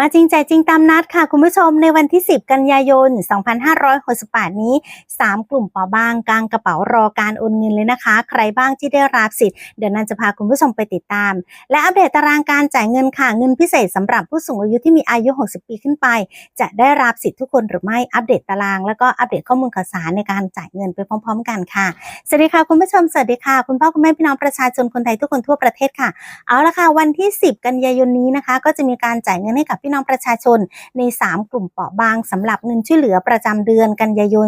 มาจริงใจจริงตามนัดค่ะ คุณผู้ชมในวันที่ 10 กันยายน 2568 นี้ 3 กลุ่มเปอบางกลางกระเป๋ารอการโอนเงินเลยนะคะ ใครบ้างที่ได้รับสิทธิ์ เดี๋ยวนันจะพาคุณผู้ชมไปติดตาม และอัปเดตตารางการจ่ายเงินค่ะ เงินพิเศษสำหรับผู้สูงอายุที่มีอายุ 60 ปีขึ้นไป จะได้รับสิทธิ์ทุกคนหรือไม่อัปเดตตาราง แล้วก็อัปเดตข้อมูลข่าวสารในการจ่ายเงินไปพร้อม ๆ กันค่ะสวัสดีค่ะคุณผู้ชมสวัสดีค่ะคุณพ่อคุณแม่พี่น้องประชาชนคนไทยทุกคนทั่วประเทศค่ะเอาละค่ะวันที่ 10 กันยายนนี้นะคะ ก็จะมีการจ่ายเงินให้กับพี่น้องประชาชนใน 3 กลุ่มเปราะบางสำหรับเงินช่วยเหลือประจำเดือนกันยายน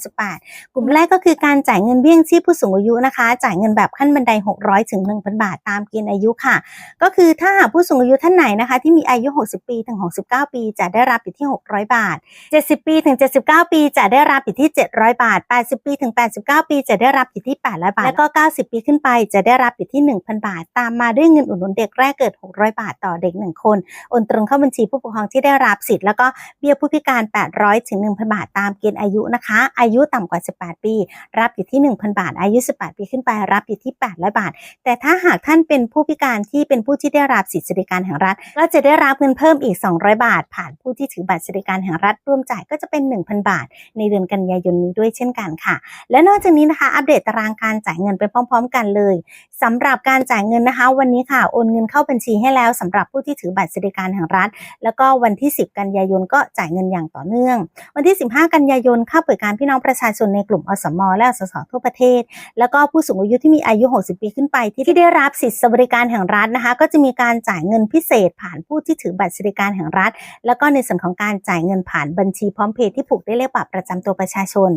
2568 กลุ่มแรกก็คือการจ่ายเงินเบี้ยงชีพผู้สูงอายุนะคะ จ่ายเงินแบบขั้นบันได 600ถึง1,000 บาทตามเกณฑ์อายุค่ะ ก็คือถ้าหากผู้สูงอายุท่านไหนนะคะ ที่มีอายุ 60 ปีถึง 69 ปี จะได้รับอยู่ที่ 600 บาท 70 ปีถึง 79 ปี จะได้รับอยู่ที่ 700 บาท 80 ปีถึง 89 ปี จะได้รับอยู่ที่ 800 บาท แล้วก็ 90 ปีขึ้นไปจะได้รับอยู่ที่ 1,000 บาท ตามมาด้วยเงินอุดหนุนเด็กแรกเกิด 600 บาทต่อเด็ก 1 คนโอนตรงเข้าบัญชีผู้ปกครองที่ได้รับสิทธิ์แล้วก็เบี้ยผู้พิการ 800ถึง1,000 บาทตามเกณฑ์อายุนะคะ อายุต่ำกว่า 18 ปี รับอยู่ที่ 1,000 บาท อายุ 18 ปีขึ้นไปรับอยู่ที่ 800 บาท แต่ถ้าหากท่านเป็นผู้พิการที่เป็นผู้ที่ได้รับสิทธิสวัสดิการแห่งรัฐ ก็จะได้รับเงินเพิ่มอีก 200 บาท ผ่านผู้ที่ถือบัตรสวัสดิการแห่งรัฐร่วมจ่ายก็จะเป็น 1,000 บาท ในเดือนกันยายนนี้ด้วยเช่นกันค่ะ และนอกจากนี้นะคะ อัปเดตตารางการจ่ายเงินไปพร้อม ๆ กันเลยสำหรับการจ่ายเงินนะคะ วันนี้ค่ะโอนเงินเข้าบัญชีให้แล้วสำหรับผู้ที่ถือบัตรสวัสดิการแห่งรัฐแล้วก็วันที่ 10 กันยายนก็จ่ายเงินอย่างต่อเนื่อง วันที่ 15 กันยายนค่าเปิดการพี่น้องประชาชนในกลุ่มอสมและอสสทั่วประเทศ แล้วก็ผู้สูงอายุที่มีอายุ 60 ปีขึ้นไป ที่ที่ได้รับสิทธิสวัสดิการแห่งรัฐนะคะ ก็จะมีการจ่ายเงินพิเศษผ่านผู้ที่ถือบัตรสวัสดิการแห่งรัฐ แล้วก็ในส่วนของการจ่ายเงินผ่านบัญชีพร้อมเพย์ที่ผูกด้วยเลขบัตรประจำตัวประชาชน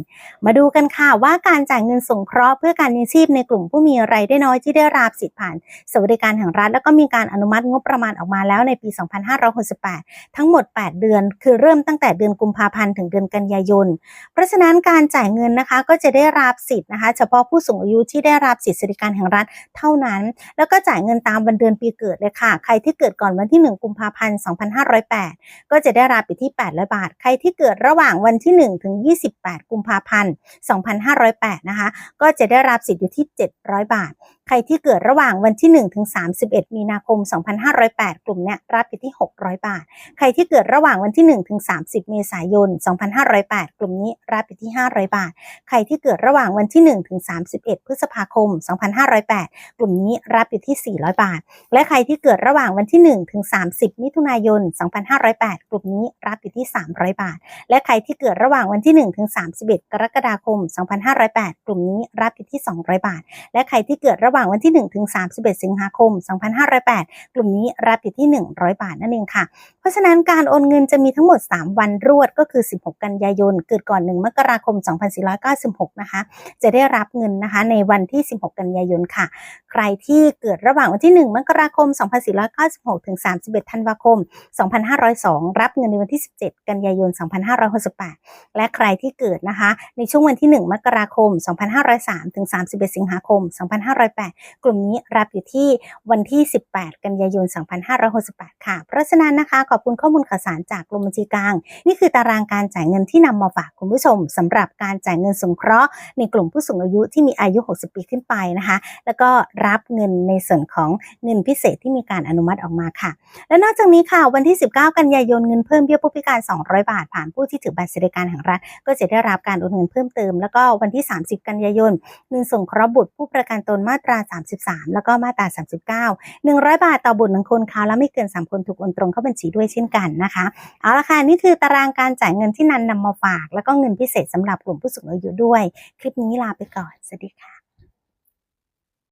มาดูกันค่ะว่าการจ่ายเงินสงเคราะห์เพื่อการเลี้ยงชีพในกลุ่มผู้มีรายได้น้อยที่ได้รับสิทธิผ่านสวัสดิการแห่งรัฐ แล้วก็มีการอนุมัติงบประมาณออกมาแล้วในปี2568 ทั้งหมด 8 เดือน คือเริ่มตั้งแต่เดือนกุมภาพันธ์ถึงเดือนกันยายน เพราะฉะนั้นการจ่ายเงินนะคะก็จะได้รับสิทธิ์นะคะ เฉพาะผู้สูงอายุที่ได้รับสิทธิสวัสดิการแห่งรัฐเท่านั้น แล้วก็จ่ายเงินตามวันเดือนปีเกิดเลยค่ะ ใครที่เกิดก่อนวันที่ 1 กุมภาพันธ์ 2508 ก็จะได้รับอยู่ที่ 800 บาท ใครที่เกิดระหว่างวันที่ 1 ถึง 28 กุมภาพันธ์ 2508 นะคะ ก็จะได้รับสิทธิ์อยู่ที่ 700 บาท ใครที่เกิดระหว่างวันที่ 1 ถึง 31 มีนาคม 2508 กลุ่มเนี้ยรับอยู่ที่ 600 บาท ใครที่เกิดระหว่างวันที่ 1 ถึง 30 เมษายน 2508 กลุ่มนี้รับอยู่ที่ 500 บาท ใครที่เกิดระหว่างวันที่ 1 ถึง 31 พฤษภาคม 2508 กลุ่มนี้รับอยู่ที่ 400 บาท และใครที่เกิดระหว่างวันที่ 1 ถึง 30 มิถุนายน 2508 กลุ่มนี้รับอยู่ที่ 300 บาท และใครที่เกิดระหว่างวันที่ 1 ถึง 31 กรกฎาคม 2508 กลุ่มนี้รับอยู่ที่ 200 บาท และใครที่เกิดระหว่างวันที่ 1 ถึง 31 สิงหาคม 2508 กลุ่มนี้รับอยู่ที่ 100 บาทนั่นเองค่ะ เพราะฉะนั้นการโอนเงินจะมีทั้งหมด 3 วันรวดก็คือ 16 กันยายน เกิดก่อน 1 มกราคม 2496 นะคะ จะได้รับเงินนะคะในวันที่ 16 กันยายนค่ะ ใครที่เกิดระหว่างวันที่ 1 มกราคม 2496 ถึง 31 ธันวาคม 2502 รับเงินในวันที่ 17 กันยายน 2568 และใครที่เกิดนะคะ ในช่วงวันที่ 1 มกราคม 2503 ถึง 31 สิงหาคม 2508กลุ่มนี้รับอยู่ที่วันที่ 18 กันยายน 2568 ค่ะ เพราะฉะนั้นนะคะ ขอบคุณข้อมูลข่าวสารจากกรมบัญชีกลาง นี่คือตารางการจ่ายเงินที่นำมาฝากคุณผู้ชมสำหรับการจ่ายเงินสงเคราะห์ในกลุ่มผู้สูงอายุที่มีอายุ 60 ปีขึ้นไปนะคะ แล้วก็รับเงินในส่วนของเงินพิเศษที่มีการอนุมัติออกมาค่ะ และนอกจากนี้ค่ะ วันที่ 19 กันยายนเงินเพิ่มเบี้ยผู้พิการ 200 บาท ผ่านผู้ที่ถือบัตรสวัสดิการแห่งรัฐ ก็จะได้รับการโอนเงินเพิ่มเติม แล้วก็วันที่ 30 กันยายนเงินสงเคราะห์บุตรผู้ประกันตนมาตราา 33 แล้วก็มาตรา 39 100 บาทต่อบุตรหนึ่งคนคาวละไม่เกิน 3 คนถูกโอนตรงเข้าบัญชีด้วยเช่นกันนะคะเอาละค่ะนี่คือตารางการจ่ายเงินที่นันนำมาฝาก แล้วก็เงินพิเศษสำหรับกลุ่มผู้สูงอายุด้วย คลิปนี้ลาไปก่อนสวัสดีค่ะ